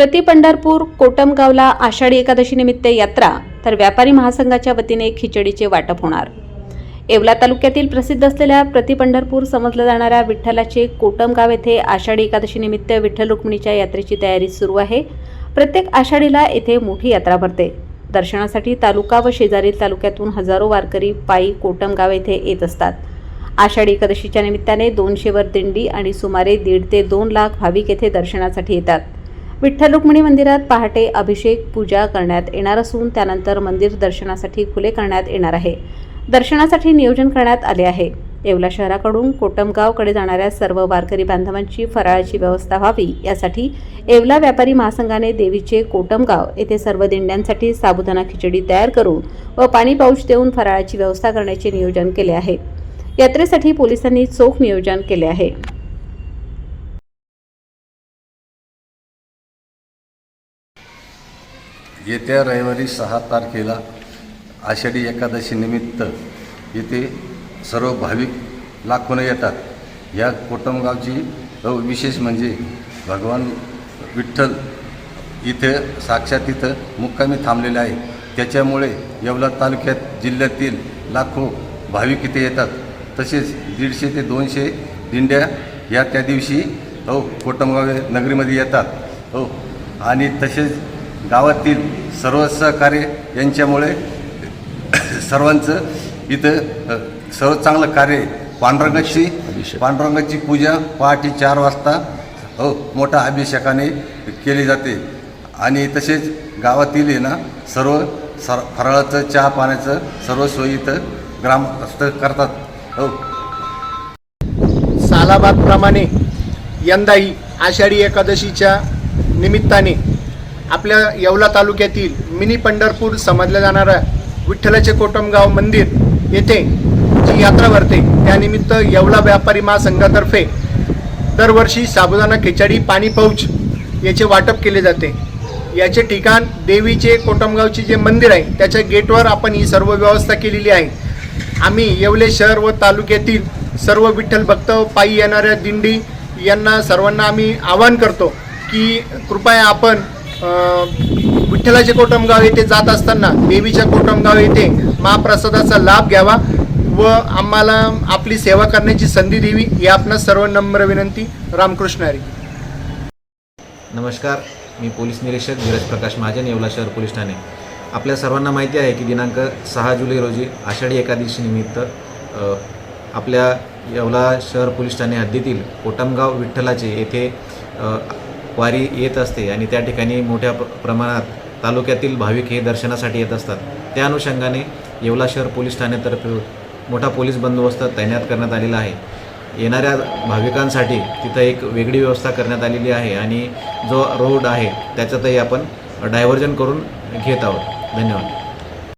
प्रति पंढरपूर कोटमगावला आषाढी एकादशी निमित्त यात्रा तर व्यापारी महासंघाच्या वतीने खिचडीचे वाटप होणार. येवला तालुक्यातील प्रसिद्ध असलेल्या प्रति पंढरपूर समजल्या जाणाऱ्या विठ्ठलाचे कोटमगाव येथे आषाढी एकादशी निमित्त विठ्ठल रुक्मिणीच्या यात्रेची तयारी सुरू आहे. प्रत्येक आषाढीला येथे मोठी यात्रा भरते. दर्शनासाठी तालुका व शेजारील तालुक्यातून हजारो वारकरी पायी कोटमगाव येथे येत असतात. आषाढी एकादशीच्या निमित्ताने दोनशेवर दिंडी आणि सुमारे दीड ते दोन लाख भाविक येथे दर्शनासाठी येतात. विठ्ठल रुक्मिणी मंदिरात पहाटे अभिषेक पूजा करण्यात येणार असून त्यानंतर मंदिर दर्शनासाठी खुले करण्यात येणार आहे. दर्शनासाठी नियोजन करण्यात आले आहे. येवला शहराकडून कोटमगावकडे जाणाऱ्या सर्व वारकरी बांधवांची फराळाची व्यवस्था व्हावी यासाठी येवला व्यापारी महासंघाने देवीचे कोटमगाव येथे सर्व दिंड्यांसाठी साबुदाणा खिचडी तयार करून व पाणी पाऊच देऊन फराळाची व्यवस्था करण्याचे नियोजन केले आहे. यात्रेसाठी पोलिसांनी चोख नियोजन केले आहे. येत्या रविवारी सहा तारखेला आषाढी एकादशीनिमित्त येथे सर्व भाविक लाखोनं येतात. या कोटमगावची अ, विशेष म्हणजे भगवान विठ्ठल इथे साक्षात इथं मुक्कामी थांबलेले आहे. त्याच्यामुळे येवला तालुक्यात जिल्ह्यातील लाखो भाविक इथे येतात. तसेच दीडशे ते दोनशे दिंड्या या त्या दिवशी हो कोटमगाव नगरीमध्ये येतात. हो आणि तसेच गावातील सर्व सहकार्य यांच्यामुळे सर्वांचं इथं सर्व चांगलं कार्य. पांडुरंगाची पांडुरंगाची पूजा पहाटे चार वाजता हो मोठ्या अभिषेकाने केली जाते. आणि तसेच गावातील आहे ना सर्व सर फराळाचं चहा पाण्याचं सर्व सोयी इथं ग्रामस्थ करतात. हो. सालाबादप्रमाणे यंदाही आषाढी एकादशीच्या निमित्ताने आपल्या येवला तालुक्यातील मिनी पंढरपूर समजल्या जाणाऱ्या विठ्ठलाचे कोटमगाव मंदिर येथे जी यात्रा भरते त्यानिमित्त येवला व्यापारी महासंघातर्फे दरवर्षी साबुदाणा खिचडी पाणी पाऊच याचे वाटप केले जाते. याचे ठिकाण देवीचे कोटमगावचे जे मंदिर आहे त्याच्या गेटवर आपण ही सर्व व्यवस्था केलेली आहे. आम्ही येवले शहर व तालुक्यातील सर्व विठ्ठल भक्त पायी येणाऱ्या दिंडी यांना सर्वांना आम्ही आवाहन करतो की कृपया आपण विठ्ठलाचे कोटमगाव येथे जात असताना देवीच्या कोटमगाव येथे महाप्रसादाचा लाभ घ्यावा व आम्हाला आपली सेवा करण्याची संधी द्यावी ही आपण सर्व नम्र विनंती. रामकृष्ण हरी. नमस्कार मी पोलीस निरीक्षक धीरज प्रकाश महाजन येवला शहर पोलीस ठाणे. आपल्या सर्वांना माहिती आहे की दिनांक सहा जुलै रोजी आषाढी एकादशी निमित्त आपल्या येवला शहर पोलीस ठाणे हद्दीतील कोटमगाव विठ्ठलाचे येथे वारी येत असते आणि त्या ठिकाणी मोठ्या प्र प्रमाणात तालुक्यातील भाविक हे दर्शनासाठी येत असतात. त्या अनुषंगाने येवला शहर पोलीस ठाण्यातर्फे मोठा पोलीस बंदोबस्त तैनात करण्यात आलेला आहे. येणाऱ्या भाविकांसाठी तिथं एक वेगळी व्यवस्था करण्यात आलेली आहे आणि जो रोड आहे त्याच्यातही आपण डायव्हर्जन करून घेत आहोत. धन्यवाद.